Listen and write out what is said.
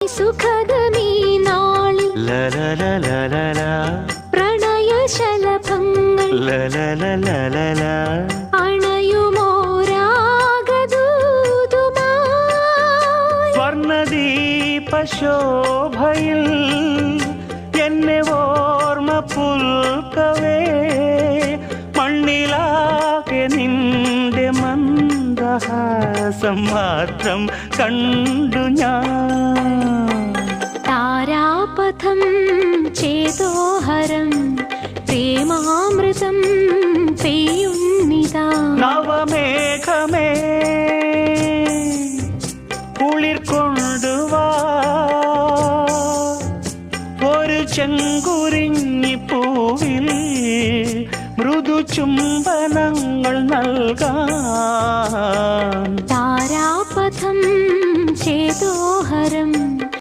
സുഖദമീ നാളിൽ പ്രണയ ശലഭങ്ങൾ. അണയുമോരാഗദൂതുമായി സ്വർണദീപശോഭയിൽ എന്നെ ഓർമ്മ പുൽക്കവേ. മണ്ണിലാകെ നിന്റെ മന്ദഹാസം മാത്രം കണ്ടു ഞാൻ. താരാപഥം ചേതോഹരം പ്രേമാമൃതം പെയ്യുന്നിതാ നവമേഘമേ കുളിർ കൊണ്ടുവാ ഒരു ചെങ്കുരിഞ്ഞി പൂവിൽ മൃദു ചുംബനങ്ങൾ നൽകാം താരാപഥം